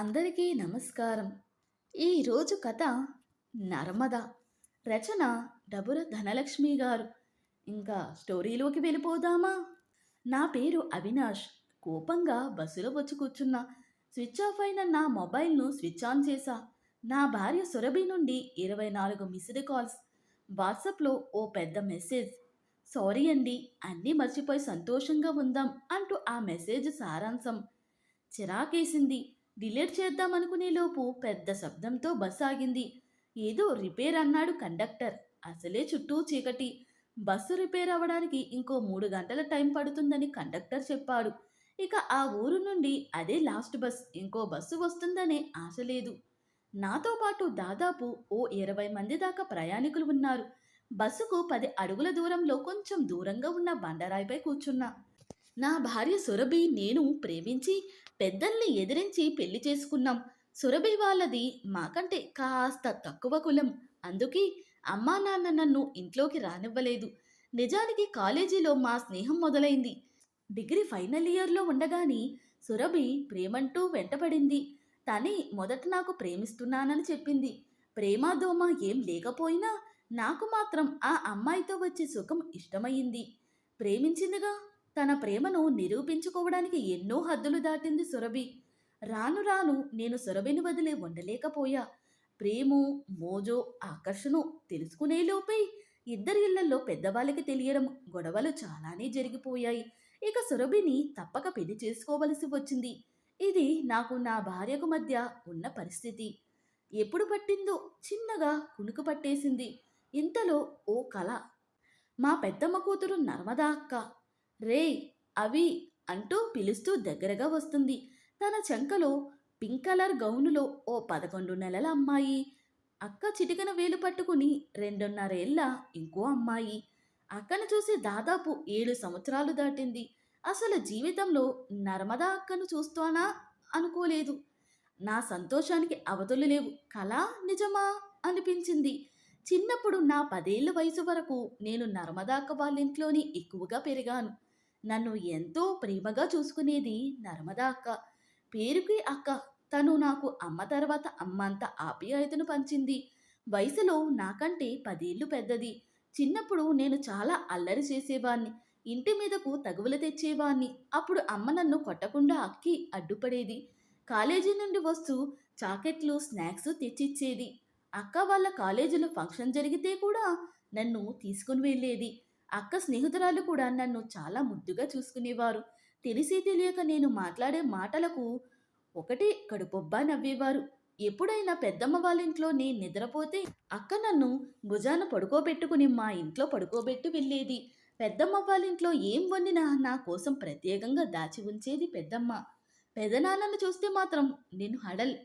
అందరికీ నమస్కారం. ఈరోజు కథ నర్మద రచన డబుర ధనలక్ష్మి గారు. ఇంకా స్టోరీలోకి వెళ్ళిపోదామా? నా పేరు అవినాష్. కోపంగా బస్సులో వచ్చి కూర్చున్నా. స్విచ్ ఆఫ్ అయిన నా మొబైల్ను స్విచ్ ఆన్ చేశా. నా భార్య సురభి నుండి ఇరవై నాలుగు మిస్డ్ కాల్స్ వాట్సాప్లో ఓ పెద్ద మెసేజ్. సారీ అండి అన్నీ మర్చిపోయి సంతోషంగా ఉందాం అంటూ ఆ మెసేజ్ సారాంశం. చిరాకేసింది. డిలీట్ చేద్దామనుకునే లోపు పెద్ద శబ్దంతో బస్ ఆగింది. ఏదో రిపేర్ అన్నాడు కండక్టర్. అసలే చుట్టూ చీకటి. బస్సు రిపేర్ అవ్వడానికి ఇంకో మూడు గంటల టైం పడుతుందని కండక్టర్ చెప్పాడు. ఇక ఆ ఊరు నుండి అదే లాస్ట్ బస్. ఇంకో బస్సు వస్తుందనే ఆశ లేదు. నాతో పాటు దాదాపు ఓ ఇరవై మంది దాకా ప్రయాణికులు ఉన్నారు. బస్సుకు పది అడుగుల దూరంలో కొంచెం దూరంగా ఉన్న బండరాయిపై కూర్చున్నా. నా భార్య సురభి నేను ప్రేమించి పెద్దల్ని ఎదిరించి పెళ్ళి చేసుకున్నాం. సురభి వాళ్ళది మాకంటే కాస్త తక్కువ కులం. అందుకే అమ్మా నాన్న నన్ను ఇంట్లోకి రానివ్వలేదు. నిజానికి కాలేజీలో మా స్నేహం మొదలైంది. డిగ్రీ ఫైనల్ ఇయర్లో ఉండగానే సురభి ప్రేమంటూ వెంటపడింది. తనే మొదట నాకు ప్రేమిస్తున్నానని చెప్పింది. ప్రేమ దోమ ఏం లేకపోయినా నాకు మాత్రం ఆ అమ్మాయితో వచ్చే సుఖం ఇష్టమయ్యింది. ప్రేమించిందిగా? తన ప్రేమను నిరూపించుకోవడానికి ఎన్నో హద్దులు దాటింది సురభి. రాను రాను నేను సురభిని వదిలే ఉండలేకపోయా. ప్రేము మోజో ఆకర్షణ తెలుసుకునే లోపే ఇద్దరి ఇళ్ళలో పెద్దవాళ్ళకి తెలియడం గొడవలు చాలానే జరిగిపోయాయి. ఇక సురభిని తప్పక పెళ్ళి చేసుకోవలసి వచ్చింది. ఇది నాకు నా భార్యకు మధ్య ఉన్న పరిస్థితి. ఎప్పుడు పట్టిందో చిన్నగా కునుకు పట్టేసింది. ఇంతలో ఓ కళ మా పెద్దమ్మ కూతురు నర్మదా అక్క. రే అవి అంటూ పిలుస్తూ దగ్గరగా వస్తుంది. తన చెంకలో పింక్ కలర్ గౌనులో ఓ పదకొండు నెలల అమ్మాయి. అక్క చిటికన వేలు పట్టుకుని రెండున్నరేళ్ళ ఇంకో అమ్మాయి. అక్కను చూసి దాదాపు ఏడు సంవత్సరాలు దాటింది. అసలు జీవితంలో నర్మదా అక్కను చూస్తానా అనుకోలేదు. నా సంతోషానికి అవధులు లేవు. కళ నిజమా అనిపించింది. చిన్నప్పుడు నా పదేళ్ళ వయసు వరకు నేను నర్మదా అక్క వాళ్ళ ఇంట్లోనే ఎక్కువగా పెరిగాను. నన్ను ఎంతో ప్రేమగా చూసుకునేది నర్మదా అక్క. పేరుకి అక్క. తను నాకు అమ్మ తర్వాత అమ్మంత ఆప్యాయతను పంచింది. వయసులో నాకంటే పదేళ్ళు పెద్దది. చిన్నప్పుడు నేను చాలా అల్లరి చేసేవాణ్ణి. ఇంటి మీదకు తగువులు తెచ్చేవాణ్ణి. అప్పుడు అమ్మ నన్ను కొట్టకుండా అక్కి అడ్డుపడేది. కాలేజీ నుండి వస్తూ చాకెట్లు స్నాక్స్ తెచ్చిచ్చేది. అక్క వాళ్ళ కాలేజీలో ఫంక్షన్ జరిగితే కూడా నన్ను తీసుకుని వెళ్ళేది. అక్క స్నేహితురాలు కూడా నన్ను చాలా ముద్దుగా చూసుకునేవారు. తెలిసి తెలియక నేను మాట్లాడే మాటలకు ఒకటి కడుపొబ్బా నవ్వేవారు. ఎప్పుడైనా పెద్దమ్మ వాళ్ళ ఇంట్లో నేను నిద్రపోతే అక్క నన్ను భుజాన పడుకోబెట్టుకుని మా ఇంట్లో పడుకోబెట్టి వెళ్ళేది. పెద్దమ్మ వాళ్ళ ఇంట్లో ఏం వండినా నా కోసం ప్రత్యేకంగా దాచి ఉంచేది పెద్దమ్మ. పెదనాన్నను చూస్తే మాత్రం నేను హడల్.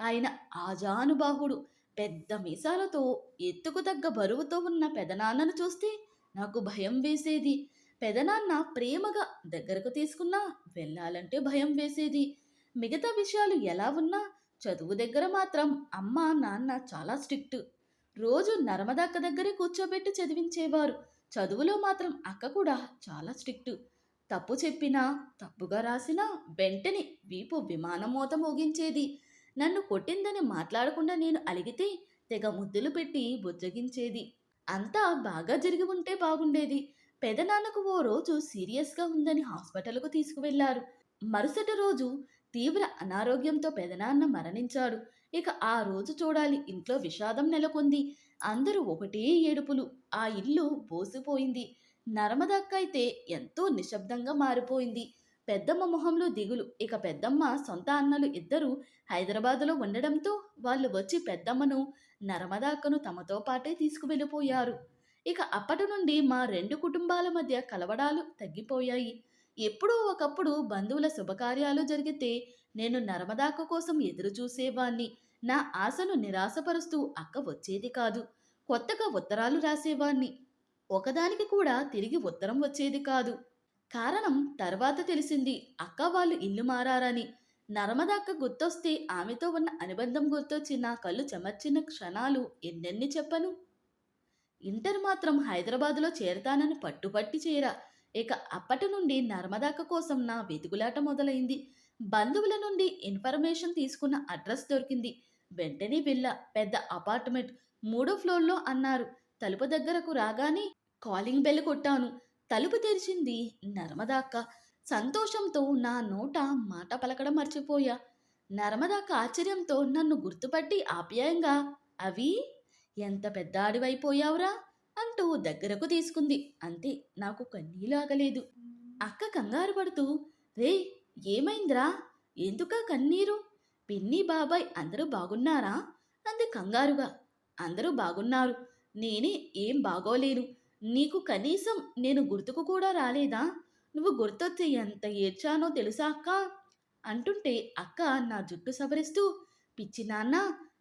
ఆయన ఆజానుబాహుడు. పెద్ద మీసాలతో ఎత్తుకు తగ్గ బరువుతో ఉన్న పెదనాన్నను చూస్తే నాకు భయం వేసేది. పెదనాన్న ప్రేమగా దగ్గరకు తీసుకున్నా వెళ్ళాలంటే భయం వేసేది. మిగతా విషయాలు ఎలా ఉన్నా చదువు దగ్గర మాత్రం అమ్మ నాన్న చాలా స్ట్రిక్ట్. రోజు నర్మదక్క దగ్గరే కూర్చోబెట్టి చదివించేవారు. చదువులో మాత్రం అక్క కూడా చాలా స్ట్రిక్ట్. తప్పు చెప్పినా తప్పుగా రాసినా వెంటనే వీపు విమానం మోత మోగించేది. నన్ను కొట్టిందని మాట్లాడకుండా నేను అలిగితే తెగ ముద్దులు పెట్టి బుజ్జగించేది. అంతా బాగా జరిగి ఉంటే బాగుండేది. పెదనాన్నకు ఓ రోజు సీరియస్గా ఉందని హాస్పిటల్కు తీసుకువెళ్ళారు. మరుసటి రోజు తీవ్ర అనారోగ్యంతో పెదనాన్న మరణించాడు. ఇక ఆ రోజు చూడాలి ఇంట్లో విషాదం నెలకొంది. అందరూ ఒకటే ఏడుపులు. ఆ ఇల్లు బోసిపోయింది. నర్మదక్క అయితే ఎంతో నిశ్శబ్దంగా మారిపోయింది. పెద్దమ్మ మొహంలో దిగులు. ఇక పెద్దమ్మ సొంత అన్నలు ఇద్దరూ హైదరాబాదులో ఉండడంతో వాళ్ళు వచ్చి పెద్దమ్మను నర్మదాక్కను తమతో పాటే తీసుకువెళ్ళిపోయారు. ఇక అప్పటి నుండి మా రెండు కుటుంబాల మధ్య కలవడాలు తగ్గిపోయాయి. ఎప్పుడూ ఒకప్పుడు బంధువుల శుభకార్యాలు జరిగితే నేను నర్మదాక్క కోసం ఎదురు చూసేవాణ్ణి. నా ఆశను నిరాశపరుస్తూ అక్క వచ్చేది కాదు. కొత్తగా ఉత్తరాలు రాసేవాణ్ణి. ఒకదానికి కూడా తిరిగి ఉత్తరం వచ్చేది కాదు. కారణం తర్వాత తెలిసింది. అక్క వాళ్ళు ఇల్లు మారారని. నర్మదాక్క గుర్తొస్తే ఆమెతో ఉన్న అనుబంధం గుర్తొచ్చి నా కళ్ళు చెమర్చిన క్షణాలు ఎన్నెన్ని చెప్పను? ఇంటర్ మాత్రం హైదరాబాదులో చేరతానని పట్టుపట్టి చేరా. ఇక అప్పటి నుండి నర్మదాక్క కోసం నా వెతుకులాట మొదలైంది. బంధువుల నుండి ఇన్ఫర్మేషన్ తీసుకున్న అడ్రస్ దొరికింది. వెంటనే వెళ్ళ. పెద్ద అపార్ట్మెంట్. మూడో ఫ్లోర్లో అన్నారు. తలుపు దగ్గరకు రాగానే కాలింగ్ బెల్ కొట్టాను. తలుపు తెరిచింది నర్మదా అక్క. సంతోషంతో నా నోట మాట పలకడం మర్చిపోయా. నర్మదాక్క ఆశ్చర్యంతో నన్ను గుర్తుపట్టి ఆప్యాయంగా అవి? ఎంత పెద్ద ఆడివైపోయావురా అంటూ దగ్గరకు తీసుకుంది. అంతే నాకు కన్నీళ్ళు ఆగలేదు. అక్క కంగారు పడుతూ రే ఏమైందిరా? ఎందుకా కన్నీరు? పిన్ని బాబాయ్ అందరూ బాగున్నారా? అంది కంగారుగా. అందరూ బాగున్నారు. నేనే ఏం బాగోలేను. నీకు కనీసం నేను గుర్తుకు కూడా రాలేదా? నువ్వు గుర్తొచ్చి ఎంత ఏడ్చానో తెలుసా అక్క? అంటుంటే అక్క నా జుట్టు సవరిస్తూ పిచ్చి నాన్న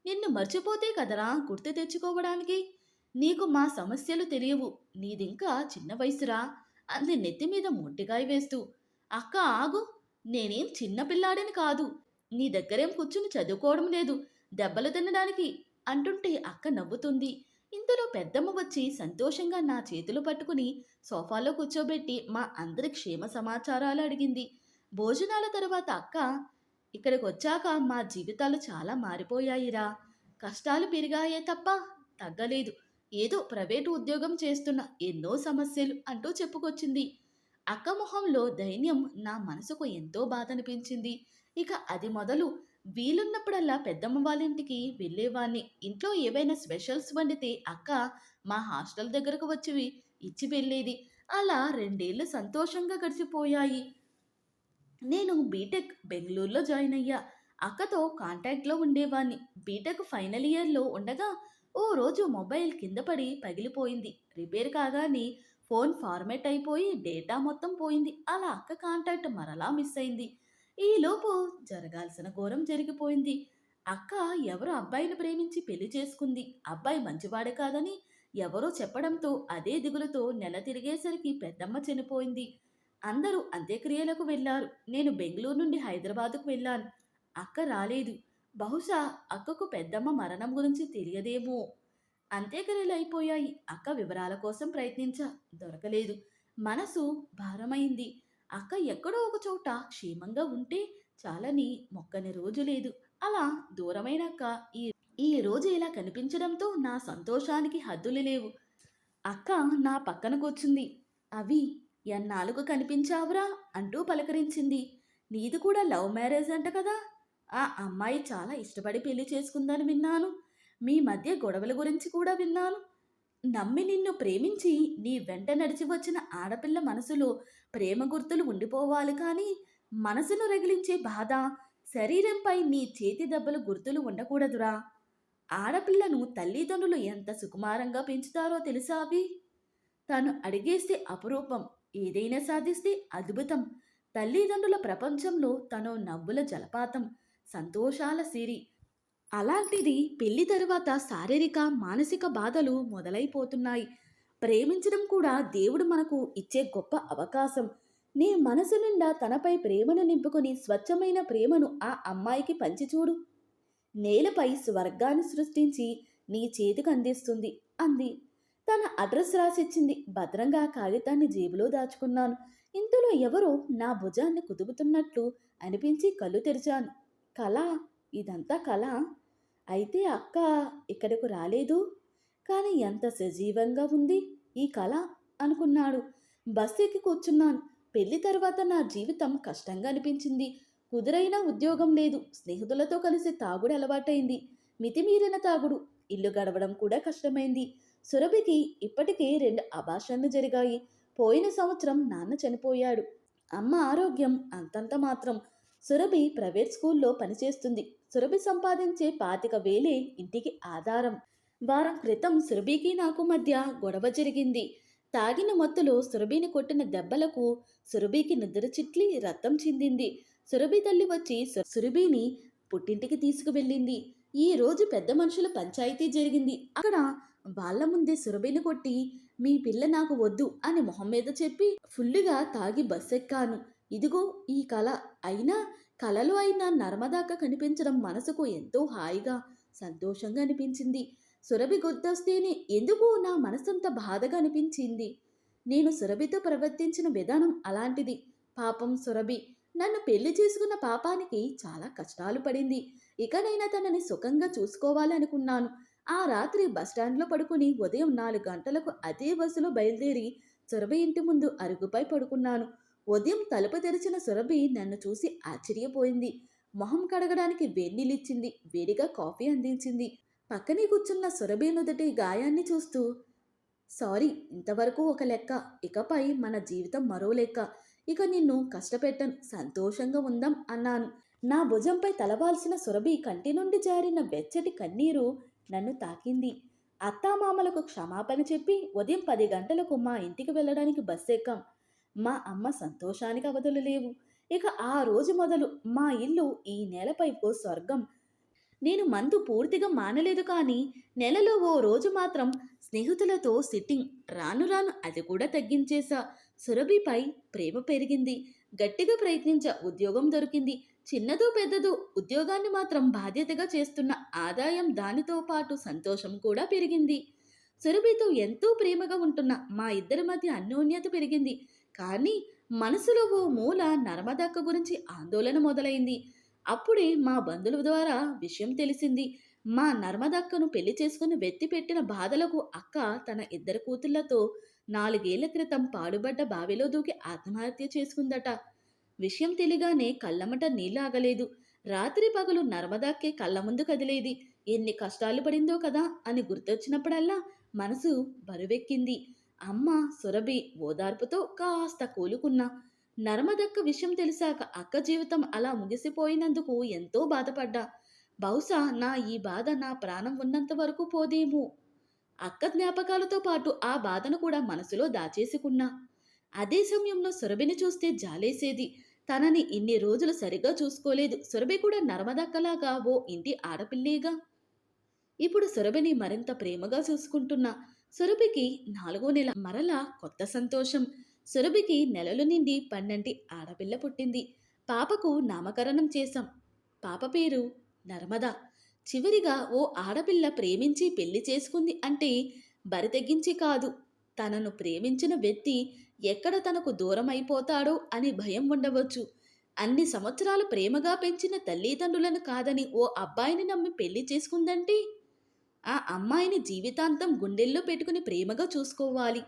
నిన్ను మర్చిపోతే కదరా గుర్తు తెచ్చుకోవడానికి? నీకు మా సమస్యలు తెలియవు నీదింకా చిన్న వయసురా అంది నెత్తి మీద మొట్టికాయ వేస్తూ. అక్క ఆగు నేనేం చిన్న పిల్లాడిని కాదు నీ దగ్గరేం కూర్చుని చదువుకోవడం లేదు దెబ్బలు తినడానికి అంటుంటే అక్క నవ్వుతుంది. ఇంతలో పెద్దమ్మ వచ్చి సంతోషంగా నా చేతులు పట్టుకుని సోఫాలో కూర్చోబెట్టి మా అందరి క్షేమ సమాచారాలు అడిగింది. భోజనాల తర్వాత అక్క ఇక్కడికి వచ్చాక మా జీవితాలు చాలా మారిపోయాయిరా. కష్టాలు పెరిగాయే తప్ప తగ్గలేదు. ఏదో ప్రైవేటు ఉద్యోగం చేస్తున్న ఎన్నో సమస్యలు అంటూ చెప్పుకొచ్చింది. అక్క మొహంలో ధైర్యం నా మనసుకు ఎంతో బాధ అనిపించింది ఇక అది మొదలు వీలున్నప్పుడల్లా పెద్దమ్మ వాళ్ళ ఇంటికి వెళ్ళేవాణ్ణి. ఇంట్లో ఏవైనా స్పెషల్స్ వండితే అక్క మా హాస్టల్ దగ్గరకు వచ్చి ఇచ్చి వెళ్ళేది. అలా రెండేళ్ళు సంతోషంగా గడిచిపోయాయి. నేను బీటెక్ బెంగళూరులో జాయిన్ అయ్యా. అక్కతో కాంటాక్ట్లో ఉండేవాణ్ణి. బీటెక్ ఫైనల్ ఇయర్లో ఉండగా ఓ రోజు మొబైల్ కింద పడి పగిలిపోయింది. రిపేర్ కాగానే ఫోన్ ఫార్మేట్ అయిపోయి డేటా మొత్తం పోయింది. అలా అక్క కాంటాక్ట్ మరలా మిస్ అయింది. ఈలోపు జరగాల్సిన ఘోరం జరిగిపోయింది. అక్క ఎవరో అబ్బాయిని ప్రేమించి పెళ్ళి చేసుకుంది. అబ్బాయి మంచివాడే కాదని ఎవరో చెప్పడంతో అదే దిగులతో నెల తిరిగేసరికి పెద్దమ్మ చనిపోయింది. అందరూ అంత్యక్రియలకు వెళ్ళారు. నేను బెంగళూరు నుండి హైదరాబాదుకు వెళ్ళాను. అక్క రాలేదు. బహుశా అక్కకు పెద్దమ్మ మరణం గురించి తెలియదేమో. అంత్యక్రియలు అయిపోయాయి అక్క వివరాల కోసం ప్రయత్నించా దొరకలేదు. మనసు భారమైంది. అక్క ఎక్కడో ఒక చోట క్షేమంగా ఉంటే చాలని మొక్కని రోజు లేదు. అలా దూరమైన అక్క ఈ ఈ రోజు ఇలా కనిపించడంతో నా సంతోషానికి హద్దులు లేవు. అక్క నా పక్కన కూర్చుంది. అవి ఎన్నాళ్ళకు కనిపించావురా అంటూ పలకరించింది. నీది కూడా లవ్ మ్యారేజ్ అంట కదా? ఆ అమ్మాయి చాలా ఇష్టపడి పెళ్ళి చేసుకుందని విన్నాను. మీ మధ్య గొడవల గురించి కూడా విన్నాను. నమ్మి నిన్ను ప్రేమించి నీ వెంట నడిచి వచ్చిన ఆడపిల్ల మనసులో ప్రేమ గుర్తులు ఉండిపోవాలి కానీ మనసును రగిలించే బాధ శరీరంపై నీ చేతి దెబ్బలు గుర్తులు ఉండకూడదురా. ఆడపిల్లను తల్లిదండ్రులు ఎంత సుకుమారంగా పెంచుతారో తెలుసా అవి తను అడిగేస్తే అపురూపం ఏదైనా సాధిస్తే అద్భుతం. తల్లిదండ్రుల ప్రపంచంలో తను నవ్వుల జలపాతం సంతోషాల సిరి. అలాంటిది పెళ్ళి తరువాత శారీరక మానసిక బాధలు మొదలైపోతున్నాయి. ప్రేమించడం కూడా దేవుడు మనకు ఇచ్చే గొప్ప అవకాశం. నీ మనసు నిండా తనపై ప్రేమను నింపుకొని స్వచ్ఛమైన ప్రేమను ఆ అమ్మాయికి పంచి చూడు నేలపై స్వర్గాన్ని సృష్టించి నీ చేతికి అందిస్తుంది అంది. తన అడ్రస్ రాసిచ్చింది. భద్రంగా ఆ కాగితాన్ని జేబులో దాచుకున్నాను. ఇంతలో ఎవరో నా భుజాన్ని కుదుపుతున్నట్లు అనిపించి కళ్ళు తెరిచాను. కళ? ఇదంతా కళ? అయితే అక్క ఇక్కడకు రాలేదు? కానీ ఎంత సజీవంగా ఉంది ఈ కళ అనుకున్నాడు. బస్ ఎక్కి కూర్చున్నాను. పెళ్ళి తర్వాత నా జీవితం కష్టంగా అనిపించింది. కుదురైన ఉద్యోగం లేదు. స్నేహితులతో కలిసి తాగుడు అలవాటైంది. మితిమీరిన తాగుడు ఇల్లు గడవడం కూడా కష్టమైంది. సురభికి ఇప్పటికే రెండు అభాషణలు జరిగాయి. పోయిన సంవత్సరం నాన్న చనిపోయాడు. అమ్మ ఆరోగ్యం అంతంత మాత్రం. సురభి ప్రైవేట్ స్కూల్లో పనిచేస్తుంది. సురభి సంపాదించే పాతిక వేలే ఇంటికి ఆధారం. వారం క్రితం సురభికి నాకు మధ్య గొడవ జరిగింది. తాగిన మత్తులో సురభిని కొట్టిన దెబ్బలకు సురభికి నిద్ర చిట్లి రక్తం చెందింది. సురభి తల్లి వచ్చి సురభిని పుట్టింటికి తీసుకువెళ్ళింది. ఈ రోజు పెద్ద మనుషుల పంచాయతీ జరిగింది. అక్కడ వాళ్ళ ముందే సురభిని కొట్టి మీ పిల్ల నాకు వద్దు అని మొహం మీద చెప్పి ఫుల్లుగా తాగి బస్ ఎక్కాను ఇదిగో ఈ కళ అయినా కళలో అయినా నర్మదాక కనిపించడం మనసుకు ఎంతో హాయిగా సంతోషంగా అనిపించింది. సురభి గుర్తొస్తేనే ఎందుకు నా మనసంత బాధగా అనిపించింది. నేను సురభితో ప్రవర్తించిన విధానం అలాంటిది. పాపం సురభి నన్ను పెళ్ళి చేసుకున్న పాపానికి చాలా కష్టాలు పడింది. ఇకనైనా తనని సుఖంగా చూసుకోవాలనుకున్నాను. ఆ రాత్రి బస్టాండ్లో పడుకుని ఉదయం నాలుగు గంటలకు అదే బస్సులో బయలుదేరి సురభి ఇంటి ముందు అరుగుపై పడుకున్నాను. ఉదయం తలుపు తెరిచిన సురభి నన్ను చూసి ఆశ్చర్యపోయింది. మొహం కడగడానికి వేడినీళ్ళిచ్చింది వేడిగా కాఫీ అందించింది. పక్కనే కూర్చున్న సురభి నుదటి గాయాన్ని చూస్తూ సారీ ఇంతవరకు ఒక లెక్క. ఇకపై మన జీవితం మరో లెక్క. ఇక నిన్ను కష్టపెట్టను సంతోషంగా ఉందాం అన్నాను. నా భుజంపై తలవాల్సిన సురభి కంటి నుండి జారిన వెచ్చటి కన్నీరు నన్ను తాకింది. అత్తామామలకు క్షమాపణ చెప్పి ఉదయం పది గంటలకు మా ఇంటికి వెళ్ళడానికి బస్సు ఎక్కాం మా అమ్మ సంతోషానికి అవధులు లేవు. ఇక ఆ రోజు మొదలు మా ఇల్లు ఈ నెలపై ఓ స్వర్గం. నేను మందు పూర్తిగా మానలేదు కానీ నెలలో ఓ రోజు మాత్రం స్నేహితులతో సిట్టింగ్. రాను రాను అది కూడా తగ్గించేశా. సురభిపై ప్రేమ పెరిగింది. గట్టిగా ప్రయత్నించా ఉద్యోగం దొరికింది. చిన్నదో పెద్దదో ఉద్యోగాన్ని మాత్రం బాధ్యతగా చేస్తున్న ఆదాయం దానితో పాటు సంతోషం కూడా పెరిగింది. సురభితో ఎంతో ప్రేమగా ఉంటున్న మా ఇద్దరి మధ్య అన్యోన్యత పెరిగింది. కానీ మనసులో ఓ మూల నర్మదక్క గురించి ఆందోళన మొదలైంది. అప్పుడే మా బంధువుల ద్వారా విషయం తెలిసింది. మా నర్మదక్కను పెళ్ళి చేసుకుని వెత్తి పెట్టిన బాధలకు అక్క తన ఇద్దరు కూతుళ్ళతో నాలుగేళ్ళ క్రితం పాడుబడ్డ బావిలో దూకి ఆత్మహత్య చేసుకుందట. విషయం తెలియగానే కళ్ళమట నీళ్ళు ఆగలేదు. రాత్రి పగలు నర్మదాక్కే కళ్ళ ముందు కదిలేది. ఎన్ని కష్టాలు పడిందో కదా అని గుర్తొచ్చినప్పుడల్లా మనసు బరువెక్కింది. అమ్మ సురభి ఓదార్పుతో కాస్త కూలుకున్నా. నర్మదక్క విషయం తెలిసాక అక్క జీవితం అలా ముగిసిపోయినందుకు ఎంతో బాధపడ్డా. బహుశా నా ఈ బాధ నా ప్రాణం ఉన్నంత వరకు పోదేమో. అక్క జ్ఞాపకాలతో పాటు ఆ బాధను కూడా మనసులో దాచేసుకున్నా. అదే సమయంలో సురభిని చూస్తే జాలేసేది. తనని ఇన్ని రోజులు సరిగ్గా చూసుకోలేదు. సురభి కూడా నర్మదక్కలాగా ఓ ఇంటి ఆడపిల్లేగా. ఇప్పుడు సురభిని మరింత ప్రేమగా చూసుకుంటున్నా. సురభికి నాలుగో నెల మరలా కొత్త సంతోషం. సురభికి నెలలు నిండి పన్నెంటి ఆడపిల్ల పుట్టింది. పాపకు నామకరణం చేశాం. పాప పేరు నర్మద. చివరిగా ఓ ఆడపిల్ల ప్రేమించి పెళ్ళి చేసుకుంది అంటే బరి తెగించి కాదు. తనను ప్రేమించిన వ్యక్తి ఎక్కడ తనకు దూరం అయిపోతాడో అని భయం ఉండవచ్చు. అన్ని సంవత్సరాలు ప్రేమగా పెంచిన తల్లిదండ్రులను కాదని ఓ అబ్బాయిని నమ్మి పెళ్ళి చేసుకుందంటే? ఆ అమ్మాయిని జీవితాంతం గుండెల్లో పెట్టుకుని ప్రేమగా చూసుకోవాలి.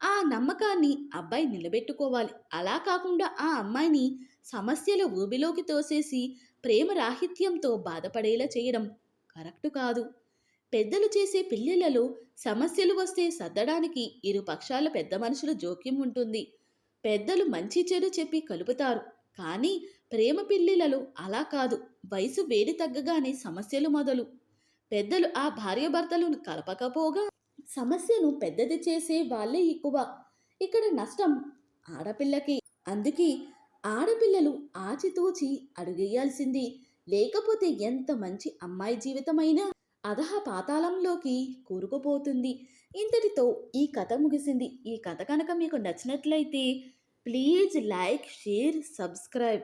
ఆ నమ్మకాన్ని అబ్బాయి నిలబెట్టుకోవాలి. అలా కాకుండా ఆ అమ్మాయిని సమస్యల ఊబిలోకి తోసేసి ప్రేమ రాహిత్యంతో బాధపడేలా చేయడం కరెక్ట్ కాదు. పెద్దలు చేసే పిల్లలలో సమస్యలు వస్తే సర్దడానికి ఇరు పక్షాల పెద్ద మనుషుల జోక్యం ఉంటుంది. పెద్దలు మంచి చెడు చెప్పి కలుపుతారు. కానీ ప్రేమ పిల్లిలలో అలా కాదు. వయసు వేడి తగ్గగానే సమస్యలు మొదలు. పెద్దలు ఆ భార్యాభర్తలను కలపకపోగా సమస్యను పెద్దది చేసే వాళ్ళే ఎక్కువ. ఇక్కడ నష్టం ఆడపిల్లకి. అందుకే ఆడపిల్లలు ఆచితూచి అడుగేయాల్సింది. లేకపోతే ఎంత మంచి అమ్మాయి జీవితమైనా అధహ పాతాళంలోకి కూరుకుపోతుంది. ఇంతటితో ఈ కథ ముగిసింది. ఈ కథ కనుక మీకు నచ్చినట్లయితే ప్లీజ్ లైక్ షేర్ సబ్స్క్రైబ్.